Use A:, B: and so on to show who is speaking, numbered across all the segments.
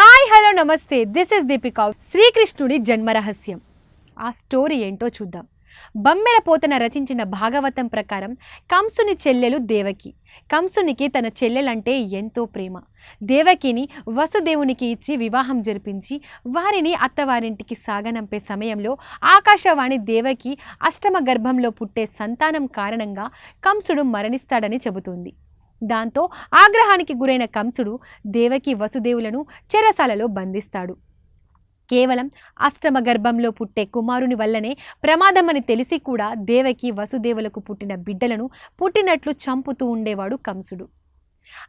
A: Hi hello నమస్తే. This is Deepika. శ్రీకృష్ణుడి జన్మ రహస్యం. ఆ స్టోరీ ఏంటో చూద్దాం. బమ్మెర పోతన రచించిన భాగవతం ప్రకారం కంసుని చెల్లెలు దేవకి. కంసునికి తన చెల్లెలంటే ఎంతో ప్రేమ. దేవకిని వసుదేవునికి ఇచ్చి వివాహం జరిపించి వారిని అత్తవారింటికి సాగనంపే సమయంలో ఆకాశవాణి దేవకి అష్టమ గర్భంలో పుట్టే సంతానం కారణంగా కంసుడు మరణిస్తాడని చెబుతుంది. దాంతో ఆగ్రహానికి గురైన కంసుడు దేవకి వసుదేవులను చెరసాలలో బంధిస్తాడు. కేవలం అష్టమ గర్భంలో పుట్టే కుమారుని వల్లనే ప్రమాదమని తెలిసి కూడా దేవకి వసుదేవులకు పుట్టిన బిడ్డలను పుట్టినట్లు చంపుతూ ఉండేవాడు కంసుడు.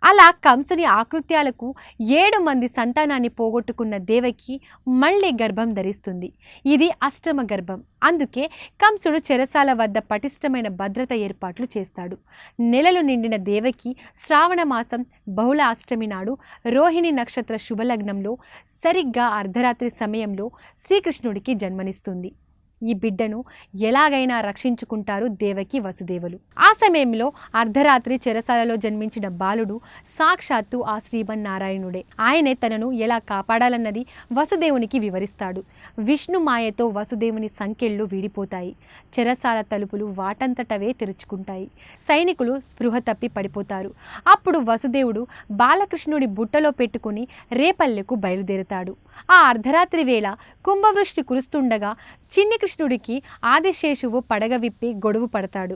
A: అలా కంసుని ఆకృత్యాలకు ఏడు మంది సంతానాన్ని పోగొట్టుకున్న దేవకి మళ్ళీ గర్భం ధరిస్తుంది. ఇది అష్టమ గర్భం. అందుకే కంసుడు చెరసాల వద్ద పటిష్టమైన భద్రత ఏర్పాట్లు చేస్తాడు. నెలలు నిండిన దేవకి శ్రావణ మాసం బహుళ అష్టమి నాడు రోహిణి నక్షత్ర శుభలగ్నంలో సరిగ్గా అర్ధరాత్రి సమయంలో శ్రీకృష్ణుడికి జన్మనిస్తుంది. ఈ బిడ్డను ఎలాగైనా రక్షించుకుంటారు దేవకి వసుదేవులు. ఆ సమయంలో అర్ధరాత్రి చెరసాలలో జన్మించిన బాలుడు సాక్షాత్తు ఆ శ్రీమన్నారాయణుడే. ఆయనే తనను ఎలా కాపాడాలన్నది వసుదేవునికి వివరిస్తాడు. విష్ణు మాయతో వసుదేవుని సంకెళ్ళు వీడిపోతాయి. చెరసాల తలుపులు వాటంతటవే తెరుచుకుంటాయి. సైనికులు స్పృహ తప్పి పడిపోతారు. అప్పుడు వసుదేవుడు బాలకృష్ణుడి బుట్టలో పెట్టుకుని రేపల్లెకు బయలుదేరుతాడు. ఆ అర్ధరాత్రి వేళ కుంభవృష్టి కురుస్తుండగా చిన్ని శ్రీకృష్ణుడికి ఆదిశేషువు పడగ విప్పి గొడుగు పడతాడు.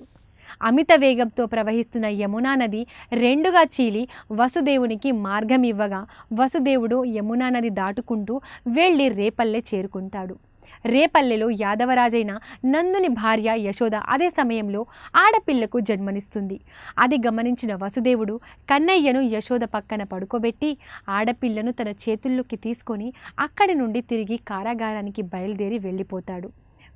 A: అమిత వేగంతో ప్రవహిస్తున్న యమునా నది రెండుగా చీలి వసుదేవునికి మార్గం ఇవ్వగా వసుదేవుడు యమునా నది దాటుకుంటూ వెళ్ళి రేపల్లె చేరుకుంటాడు. రేపల్లెలో యాదవరాజైన నందుని భార్య యశోద అదే సమయంలో ఆడపిల్లకు జన్మనిస్తుంది. అది గమనించిన వసుదేవుడు కన్నయ్యను యశోద పక్కన పడుకోబెట్టి ఆడపిల్లను తన చేతుల్లోకి తీసుకొని అక్కడి నుండి తిరిగి కారాగారానికి బయలుదేరి వెళ్ళిపోతాడు.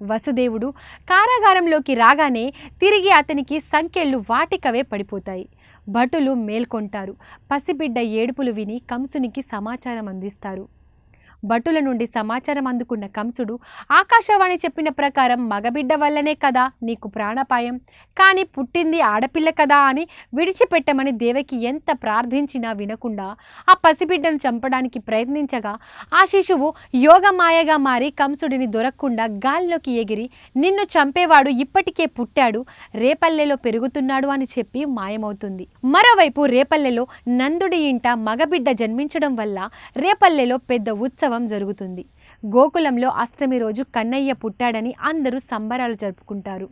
A: వసుదేవుడు కారాగారంలోకి రాగానే తిరిగి అతనికి సంకెళ్ళు వాటికవే పడిపోతాయి. భటులు మేల్కొంటారు. పసిబిడ్డ ఏడుపులు విని కంసునికి సమాచారం అందిస్తారు. భటుల నుండి సమాచారం అందుకున్న కంసుడు ఆకాశవాణి చెప్పిన ప్రకారం మగబిడ్డ వల్లనే కదా నీకు ప్రాణాపాయం. కానీ పుట్టింది ఆడపిల్ల కదా అని విడిచిపెట్టమని దేవకి ఎంత ప్రార్థించినా వినకుండా ఆ పసిబిడ్డను చంపడానికి ప్రయత్నించగా ఆ శిశువు యోగమాయగా మారి కంసుడిని దొరకకుండా గాల్లోకి ఎగిరి నిన్ను చంపేవాడు ఇప్పటికే పుట్టాడు రేపల్లెలో పెరుగుతున్నాడు అని చెప్పి మాయమవుతుంది. మరోవైపు రేపల్లెలో నందుడి ఇంట మగబిడ్డ జన్మించడం వల్ల రేపల్లెలో పెద్ద ఉత్సవం జరుగుతుంది. గోకులంలో అష్టమి రోజు కన్నయ్య పుట్టాడని అందరూ సంబరాలు జరుపుకుంటారు.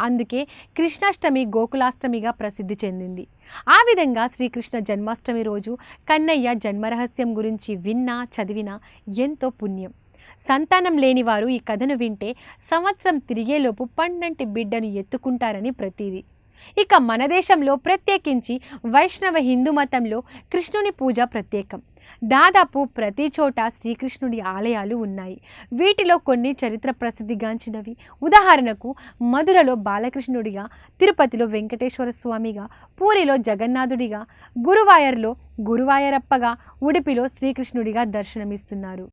A: అందుకే కృష్ణాష్టమి గోకులాష్టమిగా ప్రసిద్ధి చెందింది. ఆ విధంగా శ్రీకృష్ణ జన్మాష్టమి రోజు కన్నయ్య జన్మరహస్యం గురించి విన్నా చదివినా ఎంతో పుణ్యం. సంతానం లేనివారు ఈ కథను వింటే సంవత్సరం తిరిగేలోపు పండంటి బిడ్డను ఎత్తుకుంటారని ప్రతీది. ఇక మన దేశంలో ప్రత్యేకించి వైష్ణవ హిందూ మతంలో కృష్ణుని పూజ ప్రత్యేకం. దాదాపు ప్రతి చోట శ్రీకృష్ణుడి ఆలయాలు ఉన్నాయి. వీటిలో కొన్ని చరిత్ర ప్రసిద్ధిగాంచినవి. ఉదాహరణకు మధురలో బాలకృష్ణుడిగా తిరుపతిలో వెంకటేశ్వర స్వామిగా పూరిలో జగన్నాథుడిగా గురువాయర్లో గురువాయరప్పగా ఉడిపిలో శ్రీకృష్ణుడిగా దర్శనమిస్తున్నారు.